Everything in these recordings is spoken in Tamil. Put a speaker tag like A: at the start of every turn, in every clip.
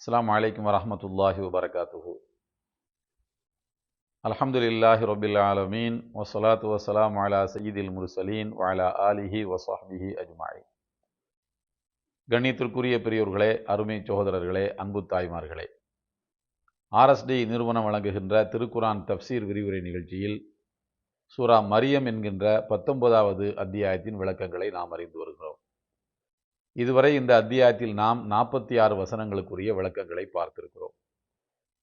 A: அஸ்ஸலாமு அலைக்கும் வரஹ்மத்துல்லாஹி வபரகாத்துஹு அல்ஹம்துலில்லாஹி ரபில் ஆலமீன் வஸ்ஸலாத்து வஸ்ஸலாமு அலா சய்யிதில் முர்சலீன் வஅலா ஆலிஹி வஸஹ்பிஹி அஜ்மாயின் கண்ணியத்திற்குரிய பெரியோர்களே அருமை சகோதரர்களே அன்பு தாய்மார்களே. ஆர்எஸ்டி நிறுவனம் வழங்குகின்ற திருக்குரான் தப்சீர் விரிவுரை நிகழ்ச்சியில் சூரா மரியம் என்கின்ற பத்தொன்பதாவது அத்தியாயத்தின் விளக்கங்களை நாம் அறிந்து வருகிறோம். இதுவரை இந்த அத்தியாயத்தில் நாம் நாற்பத்தி ஆறு வசனங்களுக்குரிய விளக்கங்களை பார்த்திருக்கிறோம்.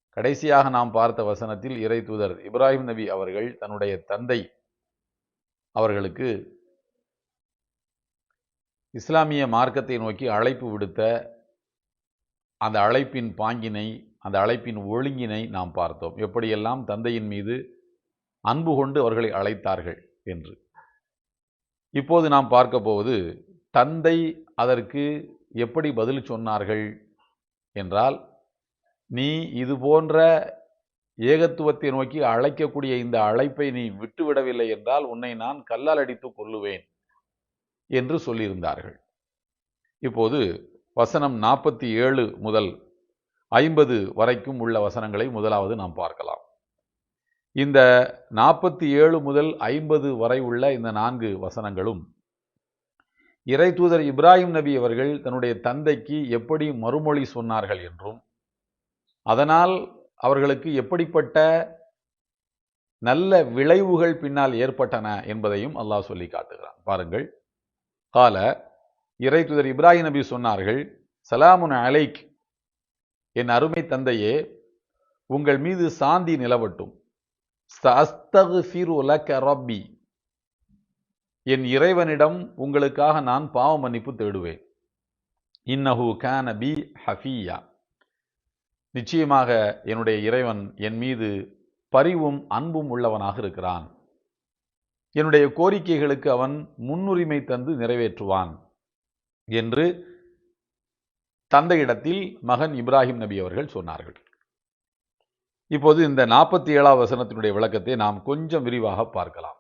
A: கடைசியாக நாம் பார்த்த வசனத்தில் இறை தூதர் இப்ராஹிம் நபி அவர்கள் தன்னுடைய தந்தை அவர்களுக்கு இஸ்லாமிய மார்க்கத்தை நோக்கி அழைப்பு விடுத்த அந்த அழைப்பின் பாங்கினை அந்த அழைப்பின் ஒழுங்கினை நாம் பார்த்தோம். எப்படியெல்லாம் தந்தையின் மீது அன்பு கொண்டு அவர்களை அழைத்தார்கள் என்று. இப்போது நாம் பார்க்க போவது தந்தை அதற்கு எப்படி பதில் சொன்னார்கள் என்றால் நீ இது போன்ற ஏகத்துவத்தை நோக்கி அழைக்கக்கூடிய இந்த அழைப்பை நீ விட்டுவிடவில்லை என்றால் உன்னை நான் கல்லால் அடித்து கொள்ளுவேன் என்று சொல்லியிருந்தார்கள். இப்போது வசனம் நாற்பத்தி ஏழு முதல் ஐம்பது வரைக்கும் உள்ள வசனங்களை முதலாவது நாம் பார்க்கலாம். இந்த நாற்பத்தி ஏழு முதல் ஐம்பது வரை உள்ள இந்த நான்கு வசனங்களும் இறை தூதர் இப்ராஹிம் நபி அவர்கள் தன்னுடைய தந்தைக்கு எப்படி மறுமொழி சொன்னார்கள் என்றும் அதனால் அவர்களுக்கு எப்படிப்பட்ட நல்ல விளைவுகள் பின்னால் ஏற்பட்டன என்பதையும் அல்லாஹ் சொல்லி காட்டுகிறான். பாருங்கள். கால இறை தூதர் இப்ராஹிம் நபி சொன்னார்கள் சலாமுன் அலைக் என் அருமை தந்தையே உங்கள் மீது சாந்தி நிலவட்டும். ரப்பி என் இறைவனிடம் உங்களுக்காக நான் பாவ மன்னிப்பு தேடுவேன். இன்னஹு கேன பி ஹஃபியா. நிச்சயமாக என்னுடைய இறைவன் என் மீது பரிவும் அன்பும் உள்ளவனாக இருக்கிறான். என்னுடைய கோரிக்கைகளுக்கு அவன் முன்னுரிமை தந்து நிறைவேற்றுவான் என்று தந்தையிடத்தில் மகன் இப்ராஹிம் நபி அவர்கள் சொன்னார்கள். இப்போது இந்த நாற்பத்தி ஏழாவது வசனத்தினுடைய விளக்கத்தை நாம் கொஞ்சம் விரிவாக பார்க்கலாம்.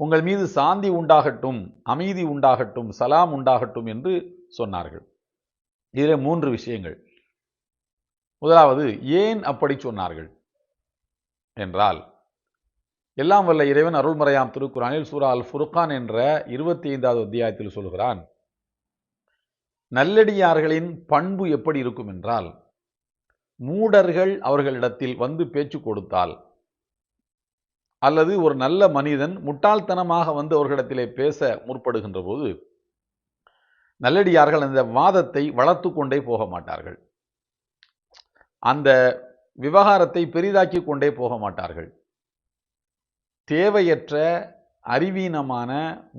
A: உங்கள் மீது சாந்தி உண்டாகட்டும் அமைதி உண்டாகட்டும் சலாம் உண்டாகட்டும் என்று சொன்னார்கள். இதில் மூன்று விஷயங்கள். முதலாவது ஏன் அப்படி சொன்னார்கள்? என்றால் எல்லாம் வல்ல இறைவன் அருள்மறையாம் திருக்குறானில் சூரா அல் ஃபுருக்கான் என்ற இருபத்தி ஐந்தாவது அத்தியாயத்தில் சொல்கிறான் நல்லடியார்களின் பண்பு எப்படி இருக்கும் என்றால் மூடர்கள் அவர்களிடத்தில் வந்து பேச்சு கொடுத்தால் அல்லது ஒரு நல்ல மனிதன் முட்டாள்தனமாக வந்து அவர்களிடத்திலே பேச முற்படுகின்ற போது நல்லடியார்கள் அந்த வாதத்தை வளர்த்து கொண்டே போக மாட்டார்கள். அந்த விவகாரத்தை பெரிதாக்கி கொண்டே போக மாட்டார்கள். தேவையற்ற அறிவீனமான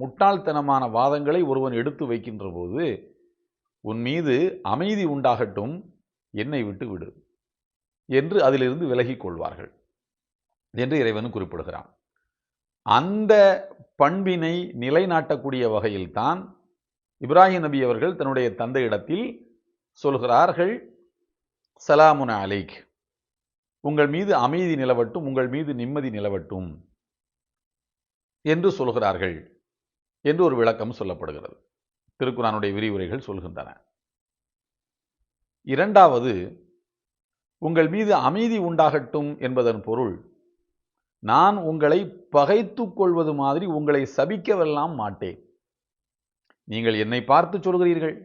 A: முட்டாள்தனமான வாதங்களை ஒருவன் எடுத்து வைக்கின்ற போது உன் மீது அமைதி உண்டாகட்டும் என்னை விட்டு விடு என்று அதிலிருந்து விலகிக் கொள்வார்கள். என்று இறைவன் குறிப்பிடுகிறான். அந்த பண்பினை நிலைநாட்டக்கூடிய வகையில்தான் இப்ராஹிம் நபி அவர்கள் தன்னுடைய தந்தையிடத்தில் சொல்கிறார்கள் சலாமுன அலைக். உங்கள் மீது அமைதி நிலவட்டும் உங்கள் மீது நிம்மதி நிலவட்டும் என்று சொல்கிறார்கள் என்று ஒரு விளக்கம் சொல்லப்படுகிறது. திருக்குறானுடைய விரிவுரைகள் சொல்கின்றன. இரண்டாவது உங்கள் மீது அமைதி உண்டாகட்டும் என்பதன் பொருள் நான் உங்களை பகைத்து கொள்வது மாதிரி உங்களை சபிக்கவெல்லாம் மாட்டேன். நீங்கள் என்னை பார்த்து சொல்கிறீர்கள்.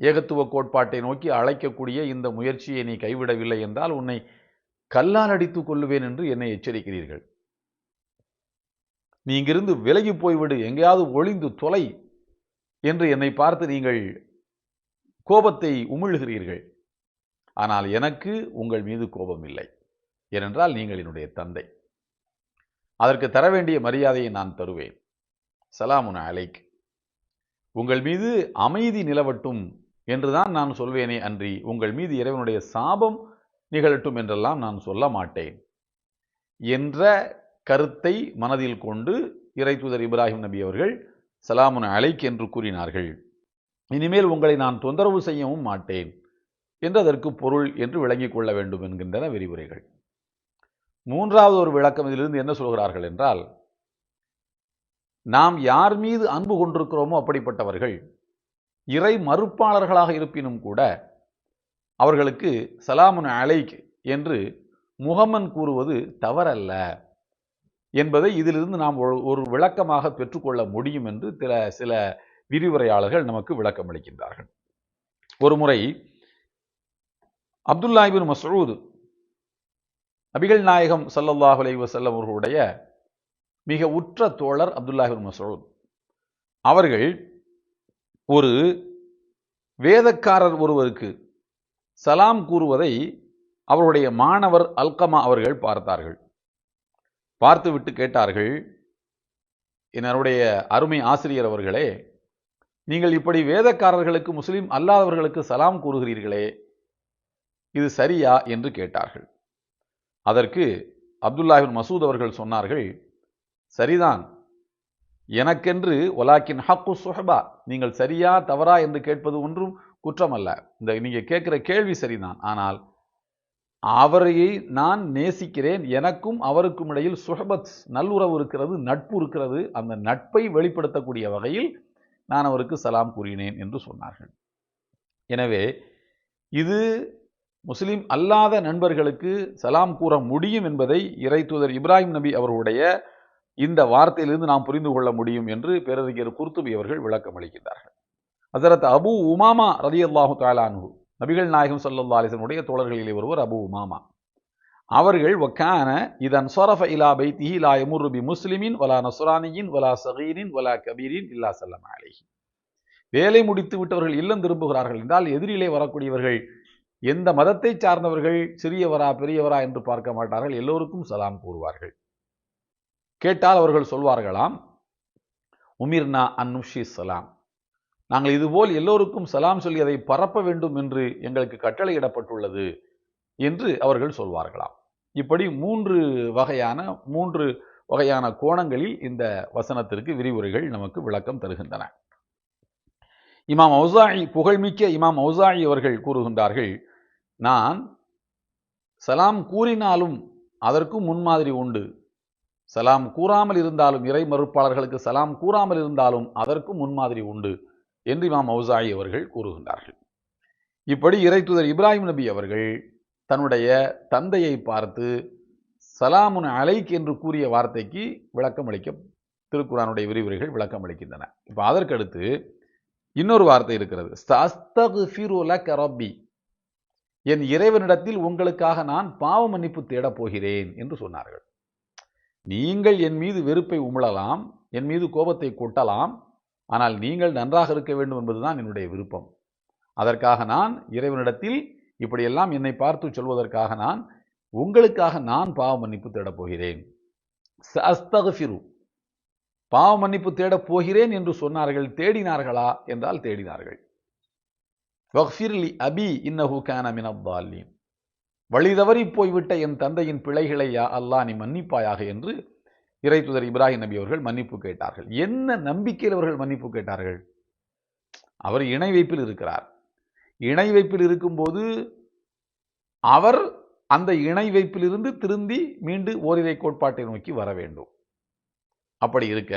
A: ஏகத்துவ கோட்பாட்டை நோக்கி அழைக்கக்கூடிய இந்த முயற்சியை நீ கைவிடவில்லை என்றால் உன்னை கல்லால் அடித்துக் கொள்ளுவேன் என்று என்னை எச்சரிக்கிறீர்கள். நீ இங்கிருந்து விலகி போய்விடு. எங்கேயாவது ஒளிந்து தொலை என்று என்னை பார்த்து நீங்கள் கோபத்தை உமிழ்கிறீர்கள். ஆனால் எனக்கு உங்கள் மீது கோபம் இல்லை. ஏனென்றால் நீங்கள் என்னுடைய தந்தை. அதற்கு தர வேண்டிய மரியாதையை நான் தருவேன். சலாமுன் அலைக். உங்கள் மீது அமைதி நிலவட்டும் என்றுதான் நான் சொல்வேனே அன்றி உங்கள் மீது இறைவனுடைய சாபம் நிகழட்டும் என்றெல்லாம் நான் சொல்ல மாட்டேன். என்ற கருத்தை மனதில் கொண்டு இறை தூதர் இப்ராஹிம் நபி அவர்கள் சலாமுன் அலைக் என்று கூறினார்கள். இனிமேல் உங்களை நான் தொந்தரவு செய்யவும் மாட்டேன். என்று அதற்கு பொருள் என்று விளங்கிக் கொள்ள வேண்டும் என்கின்றன விரிவுரைகள். மூன்றாவது ஒரு விளக்கம் இதிலிருந்து என்ன சொல்கிறார்கள் என்றால் நாம் யார் மீது அன்பு கொண்டிருக்கிறோமோ அப்படிப்பட்டவர்கள் இறை மறுப்பாளர்களாக இருப்பினும் கூட அவர்களுக்கு சலாமுன் அலைக் என்று முகமன் கூறுவது தவறல்ல என்பதை இதிலிருந்து நாம் ஒரு- ஒரு விளக்கமாக பெற்றுக்கொள்ள முடியும் என்று சில சில விரிவுரையாளர்கள் நமக்கு விளக்கம் அளிக்கின்றார்கள் ஒரு முறை அப்துல்லாஹிபின் மசூத் நபிகள் நாயகம் சல்லல்லாஹு அலைஹி வஸல்லம் அவர்களுடைய மிக உற்ற தோழர் அப்துல்லாஹிபின் மசூத். அவர்கள் ஒரு வேதக்காரர் ஒருவருக்கு சலாம் கூறுவதை அவருடைய மாணவர் அல்கமா அவர்கள் பார்த்தார்கள். பார்த்துவிட்டு கேட்டார்கள் என்னுடைய அருமை ஆசிரியர் அவர்களே நீங்கள் இப்படி வேதக்காரர்களுக்கு முஸ்லீம் அல்லாதவர்களுக்கு சலாம் கூறுகிறீர்களே இது சரியா? என்று கேட்டார்கள். அதற்கு அப்துல்லாஹின் மசூத் அவர்கள் சொன்னார்கள் சரிதான். எனக்கென்று ஒலாக்கின் ஹக்கு சுஹபா. நீங்கள் சரியா தவறா என்று கேட்பது ஒன்றும் குற்றமல்ல. இந்த நீங்கள் கேட்குற கேள்வி சரிதான். ஆனால் அவரையை நான் நேசிக்கிறேன். எனக்கும் அவருக்கும் இடையில் சுஹபத் நல்லுறவு இருக்கிறது நட்பு இருக்கிறது. அந்த நட்பை வெளிப்படுத்தக்கூடிய வகையில் நான் அவருக்கு சலாம் கூறினேன் என்று சொன்னார்கள். எனவே இது முஸ்லீம் அல்லாத நண்பர்களுக்கு சலாம் கூற முடியும் என்பதை இறை தூதர் இப்ராஹிம் நபி அவர்களுடைய இந்த வார்த்தையிலிருந்து நாம் புரிந்து கொள்ள முடியும் என்று பேரறிஞர் குர்த்துபி அவர்கள் விளக்கம் அளிக்கின்றார்கள். ஹசரத் அபு உமாமா ரதி அல்லாஹு தாலானு நபிகள் நாயகம் சல்லா அலிசனுடைய தோழர்களிலே ஒருவர் அபு உமாமா. அவர்கள் வக்கான இதன் சொரஃப இலா பைத்திஹி லா எமுர்ருபி முஸ்லிமின் வலா நசுரானியின் வலா சகீரின் வலா கபீரின் இல்லா சல்லம் அலிஹி. வேலை முடித்து விட்டவர்கள் இல்லம் திரும்புகிறார்கள் என்றால் எதிரிலே வரக்கூடியவர்கள் எந்த மதத்தை சார்ந்தவர்கள் சிறியவரா பெரியவரா என்று பார்க்க மாட்டார்கள். எல்லோருக்கும் சலாம் கூறுவார்கள். கேட்டால் அவர்கள் சொல்வார்களாம் உமிர்னா அன்னுஷி சலாம் நாங்கள் இதுபோல் எல்லோருக்கும் சலாம் சொல்லி அதை பரப்ப வேண்டும் என்று எங்களுக்கு கட்டளையிடப்பட்டுள்ளது என்று அவர்கள் சொல்வார்களாம். இப்படி மூன்று வகையான மூன்று வகையான கோணங்களில் இந்த வசனத்திற்கு விரிவுரைகள் நமக்கு விளக்கம் தருகின்றன. இமாம் ஔசாயி புகழ்மிக்க இமாம் ஔசாயி அவர்கள் கூறுகின்றார்கள் நான் சலாம் கூறினாலும் அதற்கும் முன்மாதிரி உண்டு. சலாம் கூறாமல் இருந்தாலும் இறை மறுப்பாளர்களுக்கு சலாம் கூறாமல் இருந்தாலும் அதற்கும் முன்மாதிரி உண்டு என்று இமாம் ஔசாயி அவர்கள் கூறுகின்றார்கள். இப்படி இறை தூதர் இப்ராஹிம் நபி அவர்கள் தன்னுடைய தந்தையை பார்த்து சலாமுன் அலைக் என்று கூறிய வார்த்தைக்கு விளக்கம் அளிக்க திருக்குறானுடைய விரிவுரைகள் விளக்கம் அளிக்கின்றன இப்போ அதற்கடுத்து இன்னொரு வார்த்தை இருக்கிறது. "ஸ்தக்ஃபிரு ரப்பி. என் இறைவனிடத்தில் உங்களுக்காக நான் பாவ மன்னிப்பு தேடப் போகிறேன் என்று சொன்னார்கள். நீங்கள் என் மீது வெறுப்பை உமிழலாம் என் மீது கோபத்தை கொட்டலாம் ஆனால் நீங்கள் நன்றாக இருக்க வேண்டும் என்பதுதான் என்னுடைய விருப்பம். அதற்காக நான் இறைவனிடத்தில் இப்படியெல்லாம் என்னை பார்த்து சொல்வதற்காக நான் உங்களுக்காக நான் பாவ மன்னிப்பு தேடப் போகிறேன். அஸ்தகஃபிரு பாவ மன்னிப்பு தேடப் போகிறேன் என்று சொன்னார்கள் தேடினார்களா? என்றால் தேடினார்கள். வஃபிர்லி அபி இன்னஹு கான மினத்தாலீன் வழி தவறி போய்விட்ட என் தந்தையின் பிழைகளை யா நீ மன்னிப்பாயாக என்று இறைத்துதர் இப்ராஹிம் நபி அவர்கள் மன்னிப்பு கேட்டார்கள். என்ன நம்பிக்கையில் அவர்கள் மன்னிப்பு கேட்டார்கள்? அவர் இணை வைப்பில் இருக்கிறார். இணை வைப்பில் இருக்கும்போது அவர் அந்த இணை வைப்பிலிருந்து திருந்தி மீண்டு ஓரிரை கோட்பாட்டை நோக்கி வர வேண்டும். அப்படி இருக்க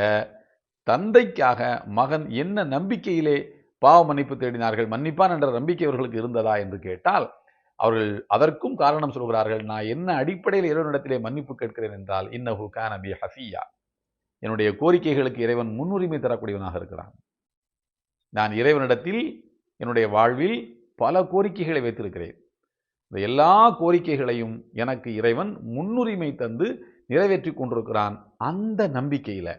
A: தந்தைக்காக மகன் என்ன நம்பிக்கையிலே பாவ மன்னிப்பு தேடினார்கள்? மன்னிப்பான் என்ற நம்பிக்கை அவர்களுக்கு இருந்ததா என்று கேட்டால் அவர்கள் அதற்கும் காரணம் சொல்கிறார்கள் நான் என்ன அடிப்படையில் இறைவனிடத்திலே மன்னிப்பு கேட்கிறேன் என்றால் இன்னஹு கானபி ஹஃபியா. என்னுடைய கோரிக்கைகளுக்கு இறைவன் முன்னுரிமை தரக்கூடியவனாக இருக்கிறான். நான் இறைவனிடத்தில் என்னுடைய வாழ்வில் பல கோரிக்கைகளை வைத்திருக்கிறேன். இந்த எல்லா கோரிக்கைகளையும் எனக்கு இறைவன் முன்னுரிமை தந்து நிறைவேற்றி கொண்டிருக்கிறான் அந்த நம்பிக்கையில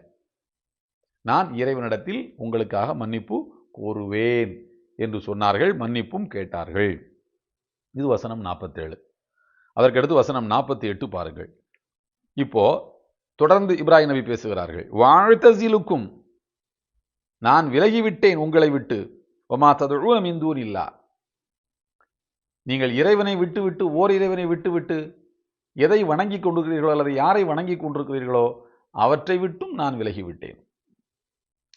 A: நான் இறைவனிடத்தில் உங்களுக்காக மன்னிப்பு கோருவேன் என்று சொன்னார்கள் மன்னிப்பும் கேட்டார்கள். இது வசனம் நாற்பத்தேழு. அதற்கடுத்து வசனம் நாற்பத்தி எட்டு பாருங்கள். இப்போ தொடர்ந்து இப்ராஹிம் நபி பேசுகிறார்கள். வாழ்த்தசிலுக்கும் நான் விலகிவிட்டேன் உங்களை விட்டு. ஒமா ததுழுவம் இந்தூர் இல்லா நீங்கள் இறைவனை விட்டுவிட்டு ஓர் இறைவனை விட்டுவிட்டு எதை வணங்கி கொண்டிருக்கிறீர்களோ அல்லது யாரை வணங்கி கொண்டிருக்கிறீர்களோ அவற்றை விட்டும் நான் விலகிவிட்டேன்.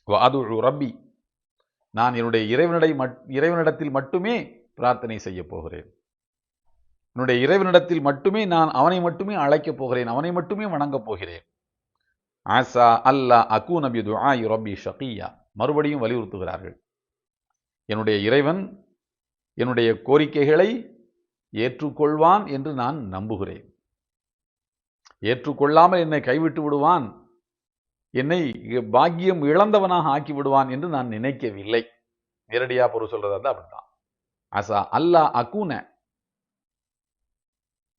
A: அது ரப்பி நான் என்னுடைய இறைவனிடை மட் இறைவனிடத்தில் மட்டுமே பிரார்த்தனை செய்ய போகிறேன். என்னுடைய இறைவனிடத்தில் மட்டுமே நான் அவனை மட்டுமே அழைக்கப் போகிறேன் அவனை மட்டுமே வணங்கப் போகிறேன். ஆசா அல்லா அகு நபி துஆ ரபி ஷகியா மறுபடியும் வலியுறுத்துகிறார்கள். என்னுடைய இறைவன் என்னுடைய கோரிக்கைகளை ஏற்றுக்கொள்வான் என்று நான் நம்புகிறேன். ஏற்றுக்கொள்ளாமல் என்னை கைவிட்டு விடுவான். என்னை பாக்கியம் இழந்தவனாக ஆக்கி விடுவான் என்று நான் நினைக்கவில்லை. நேரடியா பொருள் சொல்றதா இருந்தா அப்படித்தான். அசா அல்லா அகுன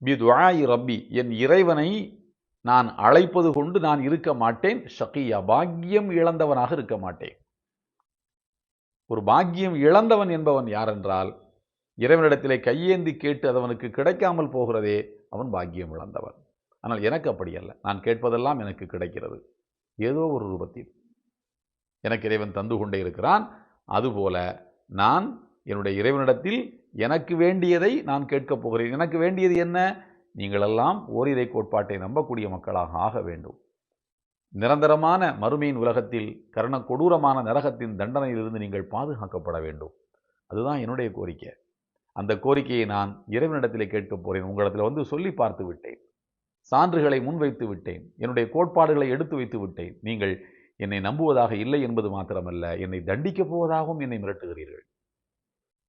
A: பிதுஆஇ ரப்பி. என் இறைவனை நான் அழைப்பது கொண்டு நான் இருக்க மாட்டேன். ஷகியா பாக்கியம் இழந்தவனாக இருக்க மாட்டேன். ஒரு பாக்கியம் இழந்தவன் என்பவன் யாரென்றால் இறைவனிடத்திலே கையேந்தி கேட்டு அதவனுக்கு கிடைக்காமல் போகிறதே அவன் பாக்கியம் இழந்தவன். ஆனால் எனக்கு அப்படி அல்ல. நான் கேட்பதெல்லாம் எனக்கு கிடைக்கிறது. ஏதோ ஒரு ரூபத்தில். எனக்கு இறைவன் தந்து கொண்டே இருக்கிறான். அதுபோல நான் என்னுடைய இறைவனிடத்தில் எனக்கு வேண்டியதை நான் கேட்கப் போகிறேன். எனக்கு வேண்டியது என்ன? நீங்களெல்லாம் ஓரிரை கோட்பாட்டை நம்பக்கூடிய மக்களாக ஆக வேண்டும். நிரந்தரமான மறுமையின் உலகத்தில் கரண கொடூரமான நரகத்தின் தண்டனையிலிருந்து நீங்கள் பாதுகாக்கப்பட வேண்டும். அதுதான் என்னுடைய கோரிக்கை. அந்த கோரிக்கையை நான் இறைவனிடத்தில் கேட்கப் போகிறேன் உங்களிடத்தில் வந்து சொல்லி பார்த்து விட்டேன். சான்றுகளை முன்வைத்து விட்டேன். என்னுடைய கோட்பாடுகளை எடுத்து வைத்து விட்டேன். நீங்கள் என்னை நம்புவதாக இல்லை என்பது மாத்திரமல்ல என்னை தண்டிக்கப் போவதாகவும் என்னை மிரட்டுகிறீர்கள்.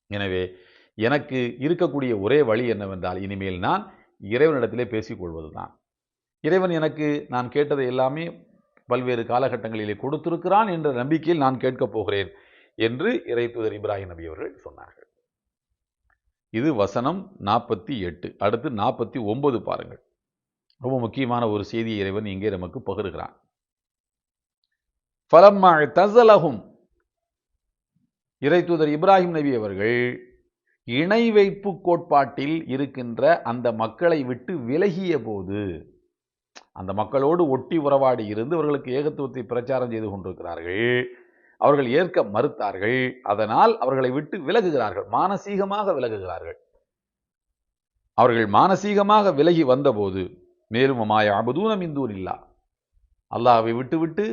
A: எனவே எனக்கு இருக்கக்கூடிய ஒரே வழி என்னவென்றால் இனிமேல் நான் இறைவனிடத்திலே பேசிக்கொள்வது தான் இறைவன் எனக்கு நான் கேட்டதை எல்லாமே பல்வேறு காலகட்டங்களிலே கொடுத்திருக்கிறான் என்ற நம்பிக்கையில் நான் கேட்கப் போகிறேன் என்று இறை தூதர் இப்ராஹிம் நபி அவர்கள் சொன்னார்கள். இது வசனம் நாற்பத்தி எட்டு. அடுத்து நாற்பத்தி ஒன்பது பாருங்கள். ரொம்ப முக்கியமான ஒரு செய்தியை இறைவன் இங்கே நமக்கு பகிர்கிறான். ஃபலம்மா தசலகும் இறை தூதர் இப்ராஹிம் நபி அவர்கள் இணை வைப்பு கோட்பாட்டில் இருக்கின்ற அந்த மக்களை விட்டு விலகிய போது அந்த மக்களோடு ஒட்டி உறவாடி இருந்து அவர்களுக்கு ஏகத்துவத்தை பிரச்சாரம் செய்து கொண்டிருக்கிறார்கள். அவர்கள் ஏற்க மறுத்தார்கள். அதனால் அவர்களை விட்டு விலகுகிறார்கள். மானசீகமாக விலகுகிறார்கள். அவர்கள் மானசீகமாக விலகி வந்தபோது மேலும் மாய அபதூனம் இந்தூர் இல்லா அல்லாவை விட்டுவிட்டு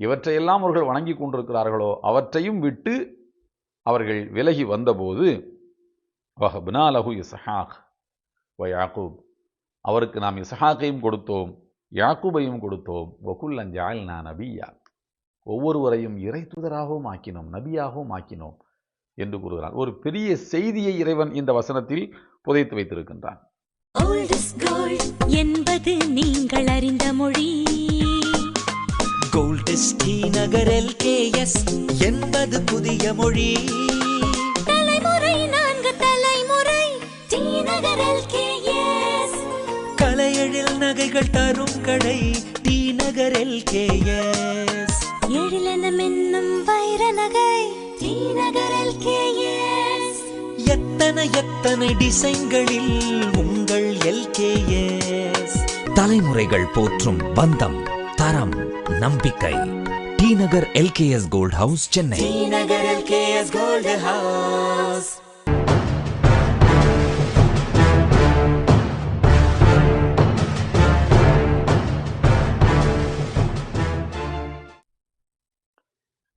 A: இவற்றையெல்லாம் அவர்கள் வணங்கி கொண்டிருக்கிறார்களோ அவற்றையும் விட்டு அவர்கள் விலகி வந்தபோது வஹப்னா லஹு இசஹாக் வ யாக்கூப். அவருக்கு நாம் இசஹாக்கையும் கொடுத்தோம் யாக்கூபையும் கொடுத்தோம். வகுல்லஞ்சால் நான் நபியா ஒவ்வொருவரையும் இறை தூதராகவும் ஆக்கினோம் நபியாகவும் ஆக்கினோம் என்று கூறுகிறார் ஒரு பெரிய செய்தியை இறைவன் இந்த வசனத்தில் புதைத்து வைத்திருக்கின்றான்.
B: Is gold என்பது நீங்கள் அறிந்த மொழி
C: கோல்டஸ் டி நகர் எல்கேஎஸ் என்பது புதிய மொழி
B: தலைமுறை நான்கு தலைமுறை டி நகர் LKS.
C: கலையெழில் நகைகள் தரும் கடை டி நகர் எல்கேஎஸ்
B: எழிலென மின்னும் வைர நகை டி நகர் LKS.
C: எத்தனை எத்தனை டிசைன்களில் உங்கள் எல்கேஎஸ்? தலைமுறைகள் போற்றும் பந்தம் தரம் நம்பிக்கை. T Nagar LKS gold house Chennai. Nagar LKS gold house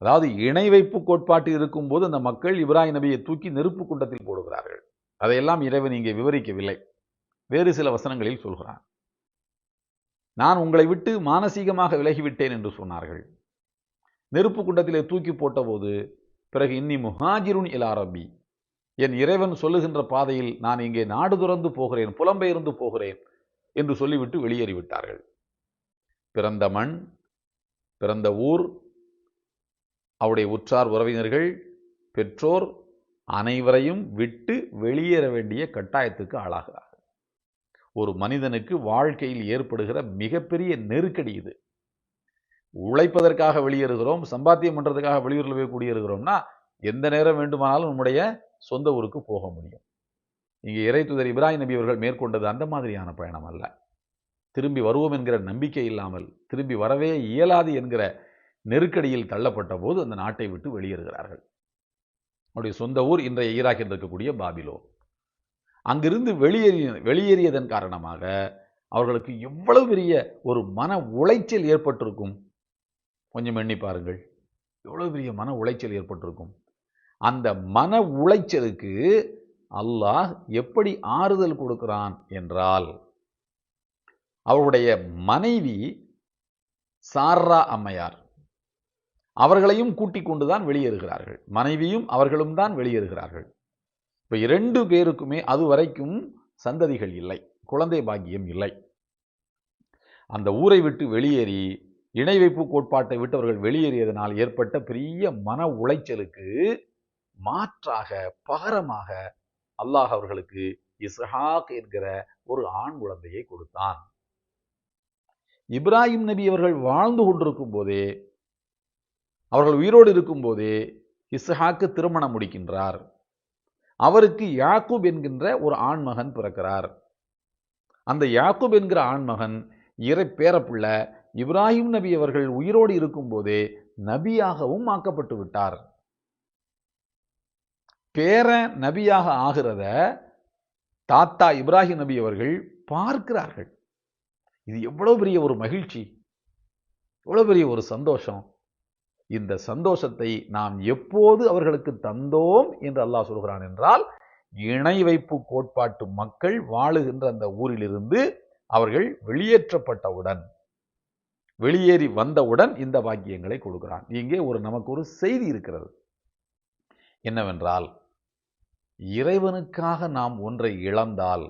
A: அதாவது இணை வைப்பு கோட்பாட்டு இருக்கும்போது அந்த மக்கள் இப்ராஹிம் நபியை தூக்கி நெருப்பு குண்டத்தில் போடுகிறார்கள். அதையெல்லாம் இறைவன் இங்கே விவரிக்கவில்லை. வேறு சில வசனங்களில் சொல்கிறான். நான் உங்களை விட்டு மானசீகமாக விலகிவிட்டேன் என்று சொன்னார்கள். நெருப்பு குண்டத்திலே தூக்கி போட்டபோது பிறகு இன்னி முஹாஜிருன் இலா என் இறைவன் சொல்லுகின்ற பாதையில் நான் இங்கே நாடு துறந்து போகிறேன் புலம்பெயர்ந்து போகிறேன் என்று சொல்லிவிட்டு வெளியேறிவிட்டார்கள். பிறந்த மண் பிறந்த ஊர் அவருடைய உற்றார் உறவினர்கள் பெற்றோர் அனைவரையும் விட்டு வெளியேற வேண்டிய கட்டாயத்துக்கு ஆளாகிறார் ஒரு மனிதனுக்கு வாழ்க்கையில் ஏற்படுகிற மிகப்பெரிய நெருக்கடி இது. உழைப்பதற்காக வெளியேறுகிறோம் சம்பாத்தியம் பண்ணுறதுக்காக வெளியூரில் போய் குடியேறுகிறோம்னா எந்த நேரம் வேண்டுமானாலும் நம்முடைய சொந்த ஊருக்கு போக முடியும். இங்கே இறைத்துதர் இப்ராஹிம் நபி அவர்கள் மேற்கொண்டது அந்த மாதிரியான பயணம் அல்ல. திரும்பி வருவோம் என்கிற நம்பிக்கை இல்லாமல் திரும்பி வரவே இயலாது என்கிற நெருக்கடியில் தள்ளப்பட்ட போது அந்த நாட்டை விட்டு வெளியேறுகிறார்கள். அவருடைய சொந்த ஊர் இன்றைய ஈராக்கில் இருக்கக்கூடிய பாபிலோ அங்கிருந்து வெளியேறிய வெளியேறியதன் காரணமாக அவர்களுக்கு எவ்வளவு பெரிய ஒரு மன உளைச்சல் ஏற்பட்டிருக்கும்? கொஞ்சம் எண்ணி பாருங்கள். எவ்வளவு பெரிய மன உளைச்சல் ஏற்பட்டிருக்கும்? அந்த மன உளைச்சலுக்கு அல்லாஹ் எப்படி ஆறுதல் கொடுக்கிறான் என்றால் அவருடைய மனைவி சாரா அம்மையார் அவர்களையும் கூட்டிக் கொண்டுதான் வெளியேறுகிறார்கள். மனைவியும் அவர்களும் தான் வெளியேறுகிறார்கள். இப்போ இரண்டு பேருக்குமே அது வரைக்கும் சந்ததிகள் இல்லை. குழந்தை பாக்கியம் இல்லை. அந்த ஊரை விட்டு வெளியேறி இணை வைப்பு கோட்பாட்டை விட்டு அவர்கள் வெளியேறியதனால் ஏற்பட்ட பெரிய மன உளைச்சலுக்கு மாற்றாக பகரமாக அல்லாஹ் அவர்களுக்கு இஸ்ஹாக் என்கிற ஒரு ஆண் குழந்தையை கொடுத்தான். இப்ராஹிம் நபி அவர்கள் வாழ்ந்து கொண்டிருக்கும் போதே அவர்கள் உயிரோடு இருக்கும்போதே இஸ்ஹாக்கு திருமணம் முடிக்கின்றார். அவருக்கு யாக்கூப் என்கின்ற ஒரு ஆண்மகன் பிறக்கிறார். அந்த யாக்கூப் என்கிற ஆண்மகன் இறை பேரப்புள்ள இப்ராஹிம் நபி அவர்கள் உயிரோடு இருக்கும்போதே நபியாகவும் ஆக்கப்பட்டு விட்டார். பேர நபியாக ஆகிறத தாத்தா இப்ராஹிம் நபி அவர்கள் பார்க்கிறார்கள். இது எவ்வளவு பெரிய ஒரு மகிழ்ச்சி. எவ்வளவு பெரிய ஒரு சந்தோஷம். இந்த சந்தோஷத்தை நாம் எப்போது அவர்களுக்கு தந்தோம் என்று அல்லாஹ் சொல்கிறான் என்றால் இணை வைப்பு கோட்பாட்டு மக்கள் வாழுகின்ற அந்த ஊரிலிருந்து அவர்கள் வெளியேற்றப்பட்டவுடன் வெளியேறி வந்தவுடன் இந்த வாக்கியங்களை கொடுக்கிறான். இங்கே ஒரு நமக்கு ஒரு செய்தி இருக்கிறது. என்னவென்றால் இறைவனுக்காக நாம் ஒன்றை இழந்தால்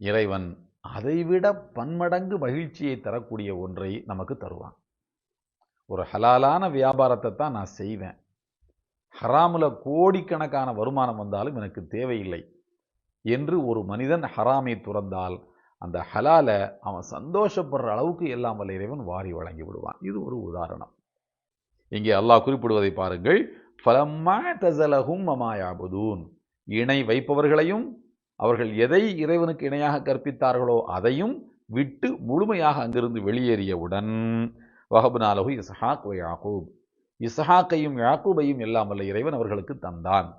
A: இறைவன் அதைவிட பன்மடங்கு மகிழ்ச்சியை தரக்கூடிய ஒன்றை நமக்கு தருவான். ஒரு ஹலாலான வியாபாரத்தை தான் நான் செய்வேன். ஹராமில் கோடிக்கணக்கான வருமானம் வந்தாலும் எனக்கு தேவையில்லை என்று ஒரு மனிதன் ஹராமை துறந்தால் அந்த ஹலாலை அவன் சந்தோஷப்படுற அளவுக்கு எல்லாம் வல்ல இறைவன் வாரி வழங்கி விடுவான். இது ஒரு உதாரணம். இங்கே அல்லாஹ் குறிப்பிடுவதை பாருங்கள். ஃபலம்மா தசலகும் மமாயாபுதூன் இணை வைப்பவர்களையும் அவர்கள் எதை இறைவனுக்கு இணையாக கற்பித்தார்களோ அதையும் விட்டு முழுமையாக அங்கிருந்து வெளியேறியவுடன் வஹபுனாலகு இஸ்ஹாக் வை யாக்கூப். இஸ்ஹாக்கையும் யாக்கூபையும் எல்லாம் வல்ல இறைவன் அவர்களுக்கு தந்தான்.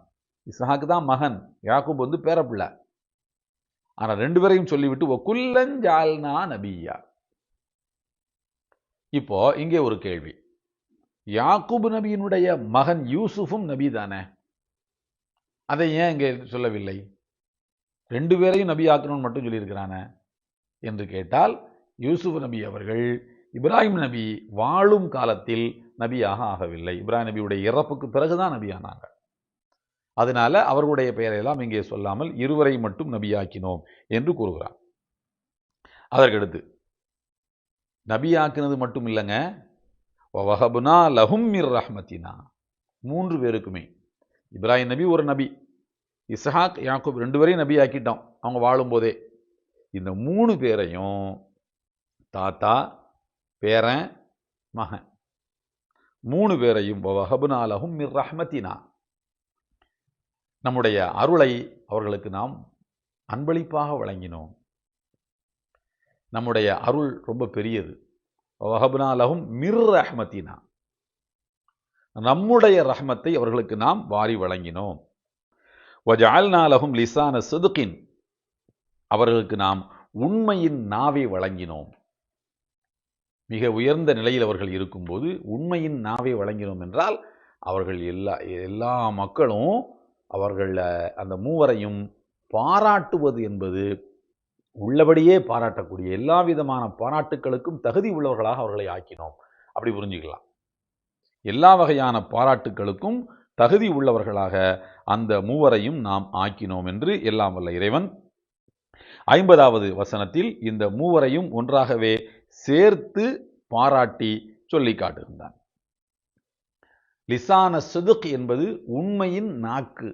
A: இஸ்ஹாக்கு தான் மகன். யாக்கூப் வந்து பேரப்பிள்ளை. ஆனால் ரெண்டு பேரையும் சொல்லிவிட்டு ஒக்குல்லஞ்சால்னா நபியா? இப்போ இங்கே ஒரு கேள்வி. யாக்கூப் நபியினுடைய மகன் யூசுஃபும் நபி தானே? அதை ஏன் இங்கே சொல்லவில்லை? ரெண்டு பேரையும் நபி ஆக்கணும்னு மட்டும் சொல்லியிருக்கிறானே? என்று கேட்டால் யூசுஃப் நபி அவர்கள் இப்ராஹிம் நபி வாழும் காலத்தில் நபியாக ஆகவில்லை. இப்ராஹிம் நபியுடைய இறப்புக்கு பிறகுதான் நபி ஆனாங்க அதனால அவர்களுடைய பெயரையெல்லாம் இங்கே சொல்லாமல் இருவரை மட்டும் நபியாக்கினோம் என்று கூறுகிறார். அதற்கடுத்து நபியாக்கினது மட்டும் இல்லைங்க. வஹபுனா லஹும் மிர் ரஹ்மத்தினா. மூன்று பேருக்குமே. இப்ராஹிம் நபி ஒரு நபி. இஸ்ஹாக் யாக்கூப் ரெண்டு பேரையும் நபி ஆக்கிட்டோம் அவங்க வாழும்போதே. இந்த மூணு பேரையும் தாத்தா பேரன் மகன். மூணு பேரையும் வஹபுனாலகும் மிர் ரஹ்மத்தினா. நம்முடைய அருளை அவர்களுக்கு நாம் அன்பளிப்பாக வழங்கினோம். நம்முடைய அருள் ரொம்ப பெரியது. வஹபுனாலகும் மிர் ரஹ்மத்தினா. நம்முடைய ரஹ்மத்தை அவர்களுக்கு நாம் வாரி வழங்கினோம். வஜால்நாலகும் லிசான சுதுக்கின் அவர்களுக்கு நாம் உண்மையின் நாவை வழங்கினோம். மிக உயர்ந்த நிலையில் அவர்கள் இருக்கும்போது உண்மையின் நாவை வழங்கினோம் என்றால் அவர்கள் எல்லா எல்லா மக்களும் அவர்கள் அந்த மூவரையும் பாராட்டுவது என்பது உள்ளபடியே பாராட்டக்கூடிய எல்லா விதமான பாராட்டுக்களுக்கும் தகுதி உள்ளவர்களாக அவர்களை ஆக்கினோம். அப்படி புரிஞ்சுக்கலாம். எல்லா வகையான பாராட்டுக்களுக்கும் தகுதி உள்ளவர்களாக அந்த மூவரையும் நாம் ஆக்கினோம் என்று எல்லாம் வல்ல இறைவன் ஐம்பதாவது வசனத்தில் இந்த மூவரையும் ஒன்றாகவே சேர்த்து பாராட்டி சொல்லி காட்டுகின்றான். லிசான சுதுக் என்பது உண்மையின் நாக்கு.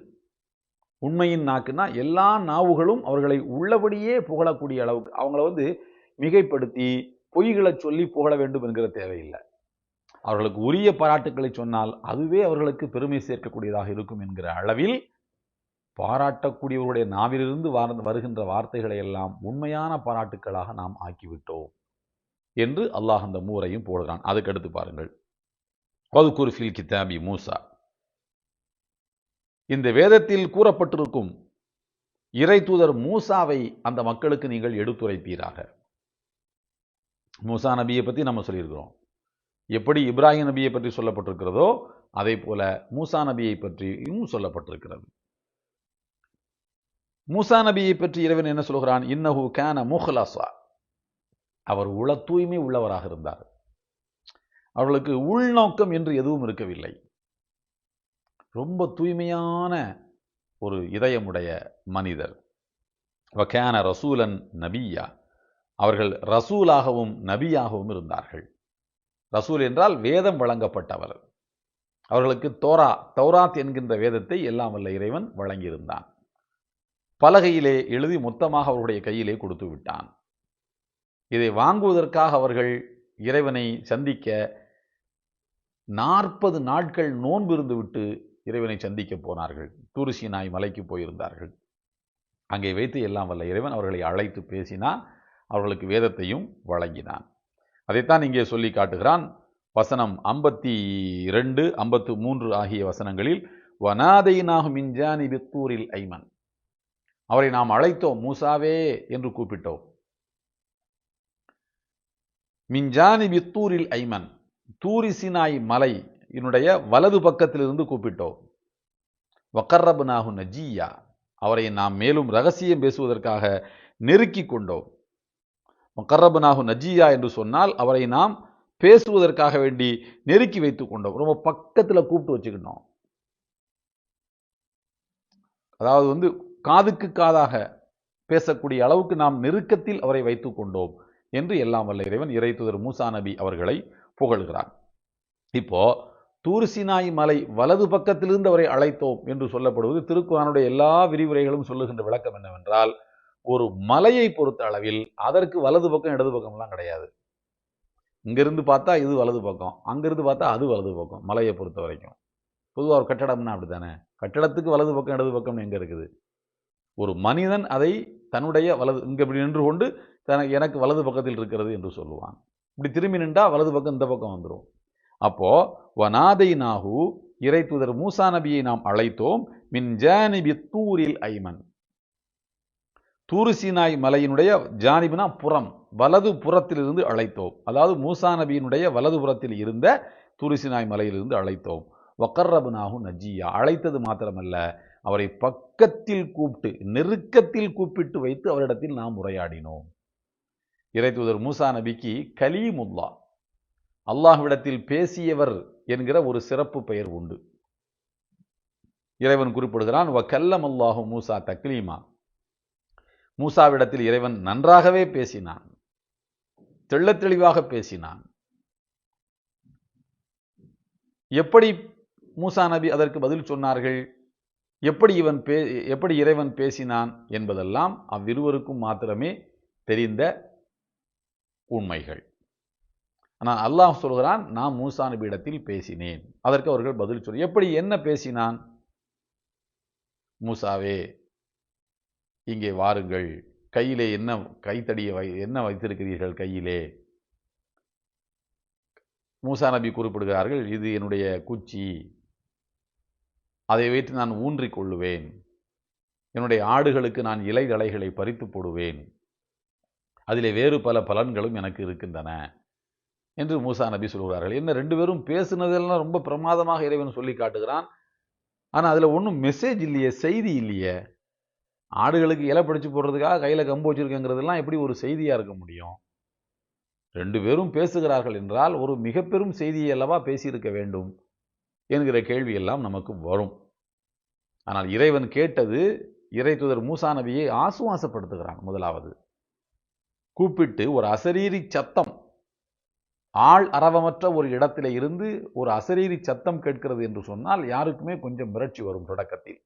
A: உண்மையின் நாக்குன்னா எல்லா நாவுகளும் அவர்களை உள்ளபடியே புகழக்கூடிய அளவுக்கு அவங்கள வந்து மிகைப்படுத்தி பொய்களை சொல்லி புகழ வேண்டும் என்கிற தேவையில்லை. அவர்களுக்கு உரிய பாராட்டுக்களை சொன்னால் அதுவே அவர்களுக்கு பெருமை சேர்க்கக்கூடியதாக இருக்கும் என்கிற அளவில் பாராட்டக்கூடியவர்களுடைய நாவிலிருந்து வருகின்ற வார்த்தைகளை எல்லாம் உண்மையான பாராட்டுக்களாக நாம் ஆக்கிவிட்டோம். என்று அல்லாஹ் அந்த மூரையும் போடுகிறான். அதுக்கடுத்து பாருங்கள். வதுகுர் ஃபில் கித்தாபி மூசா. இந்த வேதத்தில் கூறப்பட்டிருக்கும் இறை தூதர் மூசாவை அந்த மக்களுக்கு நீங்கள் எடுத்துரைப்பீராக. மூசா நபியை பற்றி நம்ம சொல்லியிருக்கிறோம். எப்படி இப்ராஹிம் நபியை பற்றி சொல்லப்பட்டிருக்கிறதோ அதே போல மூசா நபியை பற்றியும் சொல்லப்பட்டிருக்கிறது. மூசா நபியை பற்றி இறைவன் என்ன சொல்கிறான்? இன்னஹு கேன முஹ்லசா அவர் உள தூய்மை உள்ளவராக இருந்தார். அவர்களுக்கு உள்நோக்கம் என்று எதுவும் இருக்கவில்லை. ரொம்ப தூய்மையான ஒரு இதயமுடைய மனிதர். வக்கேன ரசூலன் நபியா. அவர்கள் ரசூலாகவும் நபியாகவும் இருந்தார்கள். ரசூல் என்றால் வேதம் வழங்கப்பட்டவர். அவர்களுக்கு தோரா தௌராத் என்கின்ற வேதத்தை எல்லாம் வல்ல இறைவன் வழங்கியிருந்தான். பலகையிலே எழுதி மொத்தமாக அவருடைய கையிலே கொடுத்து விட்டான். இதை வாங்குவதற்காக அவர்கள் இறைவனை சந்திக்க நாற்பது நாட்கள் நோன்பு இருந்துவிட்டு இறைவனை சந்திக்க போனார்கள். தூரிசினாய் மலைக்கு போயிருந்தார்கள். அங்கே வைத்து எல்லாம் வல்ல இறைவன் அவர்களை அழைத்து பேசினான். அவர்களுக்கு வேதத்தையும் வழங்கினான். அதைத்தான் இங்கே சொல்லி காட்டுகிறான். வசனம் ஐம்பத்தி ரெண்டு ஐம்பத்து மூன்று ஆகிய வசனங்களில் வனாதையினாகும் இஞ்சானி வித்தூரில் ஐமன். அவரை நாம் அழைத்தோம். மூசாவே என்று கூப்பிட்டோம். மின்ஜானி வித்தூரில் ஐமன். தூரிசினாய் மலை என்னுடைய வலது பக்கத்திலிருந்து கூப்பிட்டோம். வக்கர்ரபுனாகு நஜியா அவரை நாம் மேலும் ரகசியம் பேசுவதற்காக நெருக்கி கொண்டோம். வக்கர்ரபுனாகு நஜியா என்று சொன்னால் அவரை நாம் பேசுவதற்காக வேண்டி நெருக்கி வைத்துக் கொண்டோம். ரொம்ப பக்கத்தில் கூப்பிட்டு வச்சுக்கிட்டோம். அதாவது வந்து காதுக்கு காதாக பேசக்கூடிய அளவுக்கு நாம் நெருக்கத்தில் அவரை வைத்து கொண்டோம். என்று எல்லாம் வல்ல இறைவன் இறைத்துதர் மூசா நபி அவர்களை புகழ்கிறான் இப்போ தூர்சினாய் மலை வலது பக்கத்திலிருந்து அவரை அழைத்தோம் என்று சொல்லப்படுவது திருக்குறானுடைய எல்லா விரிவுரைகளும் சொல்லுகின்ற விளக்கம் என்னவென்றால் ஒரு மலையை பொறுத்த அளவில் அதற்கு வலது பக்கம் இடது பக்கம்லாம் கிடையாது. இங்கிருந்து பார்த்தா இது வலது பக்கம் அங்கிருந்து பார்த்தா அது வலது பக்கம் மலையை பொறுத்த வரைக்கும். பொதுவாக ஒரு கட்டடம்னா அப்படித்தானே? கட்டடத்துக்கு வலது பக்கம் இடது பக்கம் எங்கே இருக்குது? ஒரு மனிதன் அதை தன்னுடைய வலது இங்கே இப்படி நின்று கொண்டு தனக்கு எனக்கு வலது பக்கத்தில் இருக்கிறது என்று சொல்லுவான். இப்படி திரும்பி நின்றா வலது பக்கம் இந்த பக்கம் வந்துடும் அப்போ வனாதை நாகு இறை தூதர் மூசா நபியை நாம் அழைத்தோம் மின் ஜானிபி தூரில் ஐமன். தூருசினாய் மலையினுடைய ஜானிபினா புறம் வலது புறத்திலிருந்து அழைத்தோம். அதாவது மூசா நபியினுடைய வலது புறத்தில் இருந்த தூருசினாய் மலையிலிருந்து அழைத்தோம். வக்கர்ரபுனாகு நஜியா அழைத்தது மாத்திரமல்ல அவரை பக்கத்தில் கூப்பிட்டு நெருக்கத்தில் கூப்பிட்டு வைத்து அவரிடத்தில் நாம் உரையாடினோம். இறை தூதர் மூசா நபிக்கு கலீமுல்லா. அல்லாஹ்விடத்தில் பேசியவர் என்கிற ஒரு சிறப்பு பெயர் உண்டு. இறைவன் குறிப்பிடுகிறான் வ கல்லம் அல்லாஹு மூசா தக்லீமா. மூசாவிடத்தில் இறைவன் நன்றாகவே பேசினான். தெள்ள தெளிவாக பேசினான். எப்படி மூசா நபி அதற்கு பதில் சொன்னார்கள்? எப்படி இவன் பே எப்படி இறைவன் பேசினான் என்பதெல்லாம் அவ்விருவருக்கும் மாத்திரமே தெரிந்த உண்மைகள். ஆனால் அல்லாஹ் சொல்கிறான் நான் மூசா நபியிடத்தில் பேசினேன். அதற்கு அவர்கள் பதில் சொல் எப்படி என்ன பேசினான்? மூசாவே இங்கே வாருங்கள். கையிலே என்ன கைத்தடியை வை என்ன வைத்திருக்கிறீர்கள் கையிலே? மூசா நபி குறிப்பிடுகிறார்கள் இது என்னுடைய குச்சி. அதை வைத்து நான் ஊன்றிக் கொள்ளுவேன். என்னுடைய ஆடுகளுக்கு நான் இலை தலைகளை பறித்து போடுவேன். அதிலே வேறு பல பலன்களும் எனக்கு இருக்கின்றன என்று மூசா நபி சொல்கிறார்கள். என்ன ரெண்டு பேரும் பேசுனதெல்லாம் ரொம்ப பிரமாதமாக இறைவன் சொல்லி காட்டுகிறான். ஆனால் அதில் ஒன்றும் மெசேஜ் இல்லையே செய்தி இல்லையே. ஆடுகளுக்கு இலை பிடிச்சி போடுறதுக்காக கையில் கம்பு வச்சிருக்கேங்கிறதெல்லாம் எப்படி ஒரு செய்தியாக இருக்க முடியும்? ரெண்டு பேரும் பேசுகிறார்கள் என்றால் ஒரு மிக பெரும் செய்தியை அல்லவா பேசியிருக்க வேண்டும் என்கிற கேள்வியெல்லாம் நமக்கு வரும். ஆனால் இறைவன் கேட்டது இறை தூதர் மூசா நபியை ஆசுவாசப்படுத்துகிறான் முதலாவது. கூப்பிட்டு ஒரு அசரீரி சத்தம். ஆள் அரவமற்ற ஒரு இடத்துல இருந்து ஒரு அசரீரி சத்தம் கேட்கிறது என்று சொன்னால் யாருக்குமே கொஞ்சம் மிரட்சி வரும் தொடக்கத்தில்.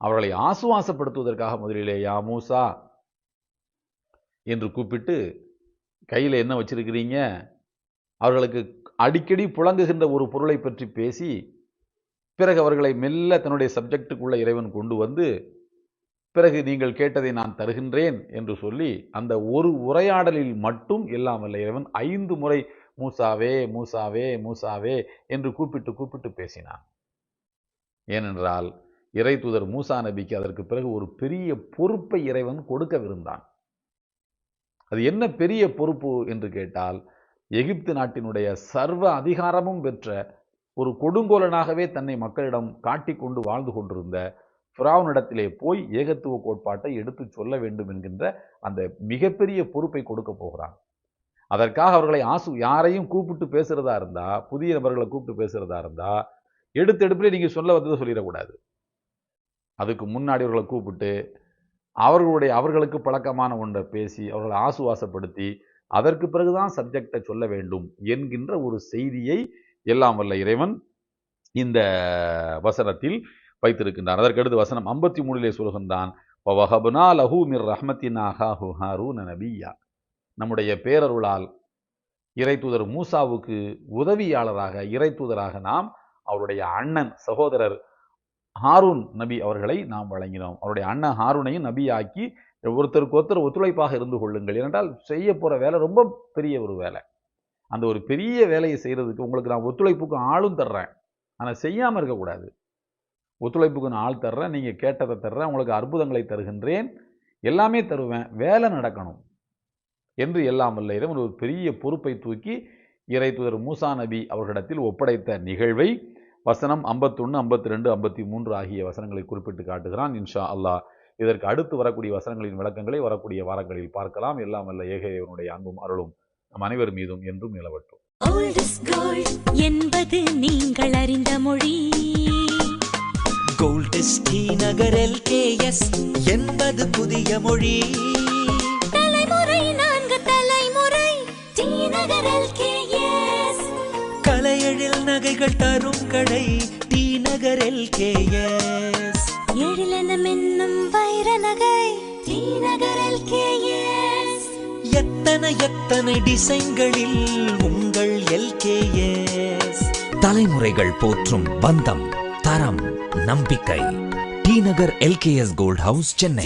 A: அவர்களை ஆசுவாசப்படுத்துவதற்காக முதலிலே யா மூசா! என்று கூப்பிட்டு கையில் என்ன வச்சிருக்கிறீங்க? அவர்களுக்கு அடிக்கடி புழங்குகின்ற ஒரு பொருளை பற்றி பேசி பிறகு அவர்களை மெல்ல தன்னுடைய சப்ஜெக்டுக்குள்ள இறைவன் கொண்டு வந்து பிறகு நீங்கள் கேட்டதை நான் தருகின்றேன் என்று சொல்லி அந்த ஒரு உரையாடலில் மட்டும் இல்லாமல் இறைவன் ஐந்து முறை மூசாவே மூசாவே மூசாவே என்று கூப்பிட்டு கூப்பிட்டு பேசினான். ஏனென்றால் இறை தூதர் மூசா நபிக்கு அதற்கு பிறகு ஒரு பெரிய பொறுப்பை இறைவன் கொடுக்கவிருந்தான் அது என்ன பெரிய பொறுப்பு என்று கேட்டால் எகிப்து நாட்டினுடைய சர்வ அதிகாரமும் பெற்ற ஒரு கொடுங்கோலனாகவே தன்னை மக்களிடம் காட்டிக்கொண்டு வாழ்ந்து கொண்டிருந்த ஃபிராவுனிடத்திலே போய் ஏகத்துவ கோட்பாட்டை எடுத்து சொல்ல வேண்டும் என்கின்ற அந்த மிகப்பெரிய பொறுப்பை கொடுக்க போகிறான். அதற்காக அவர்களை ஆசு யாரையும் கூப்பிட்டு பேசுறதா இருந்தா புதிய நபர்களை கூப்பிட்டு பேசுறதா இருந்தா எடுத்தெடுப்பிலே நீங்க சொல்ல வந்ததை சொல்லிடக்கூடாது. அதுக்கு முன்னாடி அவர்களை கூப்பிட்டு அவர்களுடைய அவர்களுக்கு பழக்கமான ஒன்றை பேசி அவர்களை ஆசுவாசப்படுத்தி அதற்கு பிறகுதான் சப்ஜெக்டை சொல்ல வேண்டும் என்கின்ற ஒரு செய்தியை எல்லாம் வல்ல இறைவன் இந்த வசனத்தில் வைத்திருக்கின்றார். அதற்கடுத்து வசனம் ஐம்பத்தி மூணிலே சொல்கின்றான் வஹபுனா லஹூ மிர் ரஹ்மத்தின் ஹாரூன நபியா. நம்முடைய பேரருளால் இறைத்தூதர் மூசாவுக்கு உதவியாளராக இறைத்தூதராக நாம் அவருடைய அண்ணன் சகோதரர் ஹாரூன் நபி அவர்களை நாம் வழங்கினோம். அவருடைய அண்ணன் ஹாரூனையும் நபியாக்கி ஒருத்தருக்கு ஒருத்தர் ஒத்துழைப்பாக இருந்து கொள்ளுங்கள். ஏனென்றால் செய்ய போகிற வேலை ரொம்ப பெரிய ஒரு வேலை. அந்த ஒரு பெரிய வேலையை செய்கிறதுக்கு உங்களுக்கு நான் ஒத்துழைப்புக்கு ஆளும் தர்றேன். ஆனால் செய்யாமல் இருக்கக்கூடாது. ஒத்துழைப்புக்கு நான் ஆள் தர்றேன் நீங்கள் கேட்டதை தர்றேன் உங்களுக்கு அற்புதங்களை தருகின்றேன் எல்லாமே தருவேன் வேலை நடக்கணும் என்று எல்லாம் இல்லை ஒரு பெரிய பொறுப்பை தூக்கி இறை தூதர் மூசா நபி அவர்களிடத்தில் ஒப்படைத்த நிகழ்வை வசனம் ஐம்பத்தொன்று ஐம்பத்தி ரெண்டு ஐம்பத்தி மூன்று ஆகிய வசனங்களை குறிப்பிட்டு காட்டுகிறான். இன்ஷா அல்லாஹ். இதற்கு அடுத்து வரக்கூடிய வசனங்களின் விளக்கங்களை வரக்கூடிய வாரங்களில் பார்க்கலாம். எல்லாம் அல்ல ஏகையவனுடைய அன்பும் அருளும் நம் அனைவர் மீதும் என்றும் நிலவட்டும்.
B: என்பது நீங்கள் அறிந்த மொழி.
C: கோல்டஸ் டி நகர் எல்கேஎஸ் என்பது புதிய மொழி
B: தலைமுறை நான்கு தலைமுறை டி நகர் LKS.
C: கலையெழில் நகைகள் தரும் கடை டி நகர் எல்கேஎஸ்
B: எழிலென மின்னும் வைர நகை டி நகர் LKS.
C: எத்தனை எத்தனை டிசைன்களில் உங்கள் எல்கேஎஸ் தலைமுறைகள் போற்றும் பந்தம் தரம் நம்பிக்கை. T Nagar LKS gold house Chennai.